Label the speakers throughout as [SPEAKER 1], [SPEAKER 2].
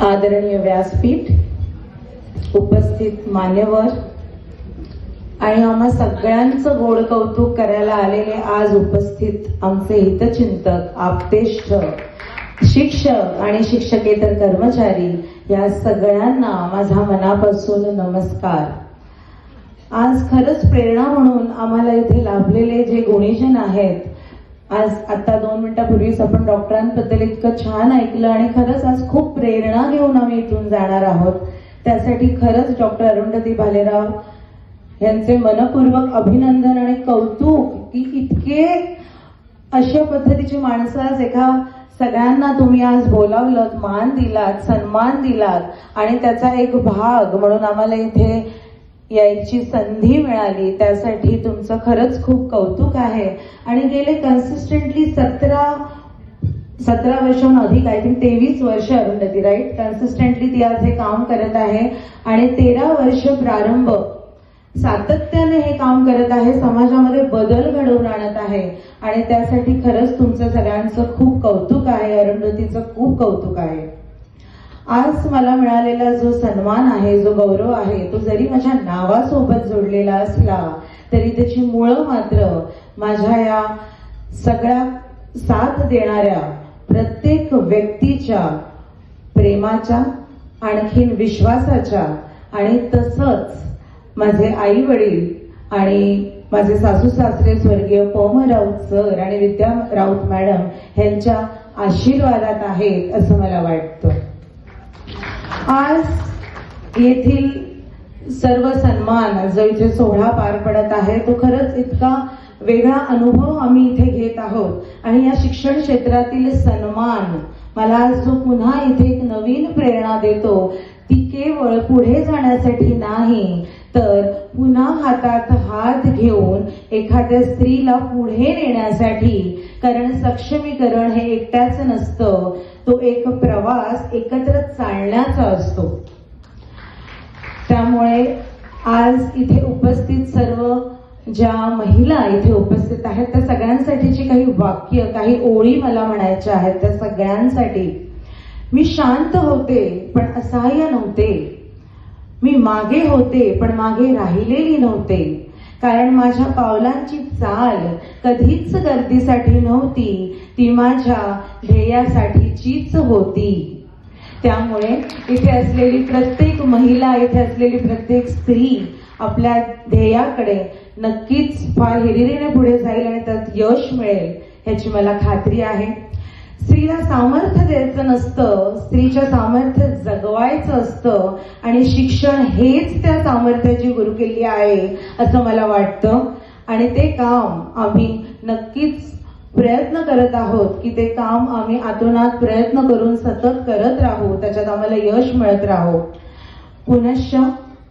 [SPEAKER 1] आदरणीय व्यासपीठ उपस्थित मान्यवर आणि आम्हा सगळ्यांचं गोड कौतुक करायला आलेले आज उपस्थित आमचे हितचिंतक आपतेष्ठ शिक्षक आणि शिक्षकेतर कर्मचारी या सगळ्यांना माझा मनापासून नमस्कार. आज खरंच प्रेरणा म्हणून आम्हाला इथे लाभलेले जे गुणीजन आहेत आज आता दोन मिनिटापूर्वीच आपण डॉक्टरांबद्दल इतकं छान ऐकलं आणि खरंच आज खूप प्रेरणा घेऊन आम्ही इथून जाणार आहोत. त्यासाठी खरंच डॉक्टर अरुंधती भालेराव यांचे मनपूर्वक अभिनंदन आणि कौतुक की इतके अशा पद्धतीची माणसं आज एका सगळ्यांना तुम्ही आज बोलावलं मान दिलात सन्मान दिलात आणि त्याचा एक भाग म्हणून आम्हाला इथे यायची संधी मिळाली. त्यासाठी तुमचं खरंच खूप कौतुक आहे. आणि गेले कन्सिस्टंटली सतरा सतरा वर्षाहून अधिक आय थिंक तेवीस वर्ष अरुंधती राईट कन्सिस्टंटली ती आज हे काम करत आहे. आणि तेरा वर्ष प्रारंभ सातत्याने हे काम करत आहे. समाजामध्ये बदल घडवून आणत आहे. आणि त्यासाठी खरंच तुमचं सगळ्यांचं खूप कौतुक आहे. अरुंधतीचं खूप कौतुक आहे. आज मला मिळालेला जो सन्मान आहे जो गौरव आहे तो जरी माझ्या नावासोबत जोडलेला असला तरी त्याची मुळं मात्र माझ्या या सगळ्या साथ देणाऱ्या प्रत्येक व्यक्तीच्या प्रेमाच्या आणखीन विश्वासाच्या आणि तसंच माझे आई वडील आणि माझे सासू सासरे स्वर्गीय पम राऊत सर आणि विद्या राऊत मॅडम यांच्या आशीर्वादात आहेत असं मला वाटतं. आज येथील सर्व सन्मान जो इथे सोहळा पार पडत आहे तो खरंच इतका वेगळा अनुभव आम्ही इथे घेत आहोत. आणि या शिक्षण क्षेत्रातील सन्मान मला आज जो पुन्हा इथे एक नवीन प्रेरणा देतो. ती केवळ पुढे जाण्यासाठी नाही तर पुन्हा हातात हात घेऊन एखाद्या स्त्रीला पुढे नेण्यासाठी कारण सक्षमीकरण हे एकट्याच नसतं. तो एक प्रवास एकत्र चालण्याचा असतो. त्यामुळे आज इथे उपस्थित सर्व ज्या महिला इथे उपस्थित आहेत त्या सगळ्यांसाठीची काही वाक्य काही ओळी मला म्हणायच्या आहेत त्या सगळ्यांसाठी. मी शांत होते पण असहाय्य नव्हते. मी मागे होते पण मागे राहिलेली नव्हते. कारण माझ्या पावलांची चाल कधीच गर्दीसाठी नव्हती ती माझ्या ध्येयासाठीचीच होती. त्यामुळे इथे असलेली प्रत्येक महिला इथे असलेली प्रत्येक स्त्री आपल्या ध्येयाकडे नक्कीच फार हिरिरीने पुढे जाईल आणि त्यात यश मिळेल ह्याची मला खात्री आहे. स्त्रीला सामर्थ्य द्यायचं नसतं स्त्रीच्या सामर्थ्य जगवायचं असतं आणि शिक्षण हेच त्या सामर्थ्याची गुरुकिल्ली आहे असं मला वाटतं. आणि ते काम आम्ही नक्कीच प्रयत्न करत आहोत की ते काम आम्ही आतोनात प्रयत्न करून सतत करत राहू त्याच्यात आम्हाला यश मिळत राहू. पुनश्च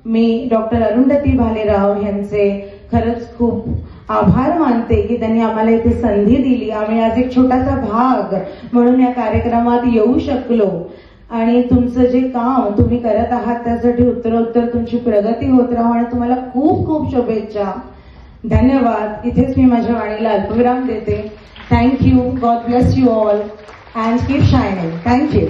[SPEAKER 1] मी डॉक्टर अरुंधती भालेराव यांचे खरंच खूप आभार मानते की त्यांनी आम्हाला इथे संधी दिली. आम्ही आज एक छोटासा भाग म्हणून या कार्यक्रमात येऊ शकलो. आणि तुमचं जे काम तुम्ही करत आहात त्यासाठी उत्तरोत्तर तुमची प्रगती होत राहू आणि तुम्हाला खूप खूप शुभेच्छा. धन्यवाद. इथेच मी माझ्या वाणीला अल्पविराम देते. Thank you God bless you all and keep shining thank you